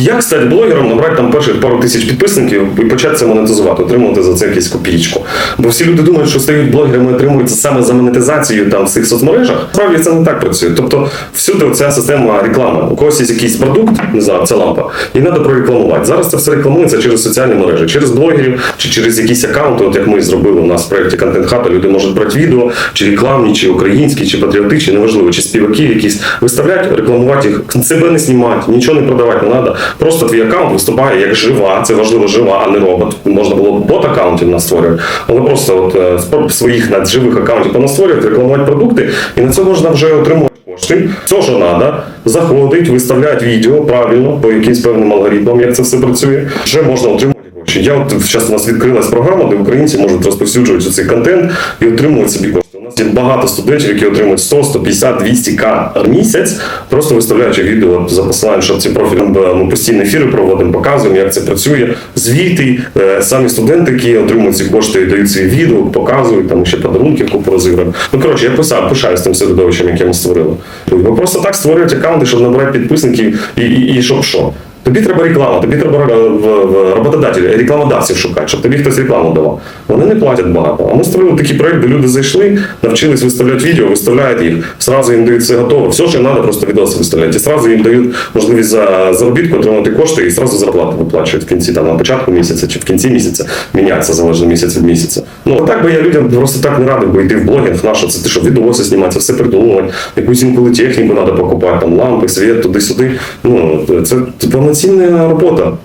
Як стати блогером, набрати там перших пару тисяч підписників і почати це монетизувати, отримувати за це якусь копійку. Бо всі люди думають, що стають блогерами отримуються саме за монетизацію там в цих соцмережах. Справді це не так працює. Тобто, всюди оця система реклами. У когось є якийсь продукт, не знаю, це лампа, і треба прорекламувати. Зараз це все рекламується через соціальні мережі, через блогерів чи через якісь аккаунти, от як ми зробили у нас в проєкті Контент Хата. Люди можуть брати відео, чи рекламні, чи українські, чи патріотичні, неважливо, чи співаки якісь виставляти, рекламувати їх, себе не знімати, нічого не продавати не треба. Просто твій аккаунт виступає як жива, це важливо жива, а не робот. Можна було бот аккаунтів настворювати, але просто от е, своїх живих аккаунтів понастворювати, рекламувати продукти, і на це можна вже отримувати. Кошти, все, що треба, заходить, виставляють відео правильно по якимсь певним алгоритмам, як це все працює. Вже можна отримати гроші. Я от зараз у нас відкрилась програма, де українці можуть розповсюджувати цей контент і отримувати собі кошти. Нас є багато студентів, які отримують 100, 150, 200 к місяць, просто виставляючи відео за посиланням, що ці профілі ми постійно ефіри проводимо, показуємо, як це працює. Звіти, е, самі студенти, які отримують ці кошти, дають свої відео, показують, там ще подарунки купу розіграємо. Ну коротше, я писав, пишаюсь тим середовищем, яке ми створили. Бо просто так створюють аккаунти, щоб набирати підписників і, і, і щоб що. Тобі треба реклама, тобі треба е, в рекламодавців шукати, щоб тобі хтось рекламу давав. Вони не платять багато. А ми створили такий проект, де люди зайшли, навчились виставляти відео, виставляють їх, зразу їм дають все готове. Все, що треба, просто відоси виставляють. І зразу їм дають можливість за заробітку отримати кошти і зразу зарплату виплачують в кінці, там на початку місяця чи в кінці місяця. Міняється залежно місяць від місяця. Ну так би я людям просто так не радив би йти в блогінг. На що це ти що відоси знімати, все придумувати, якусь інколи техніку треба покупати, там лампи, світ, туди-сюди. Ну це, це повноцінна робота.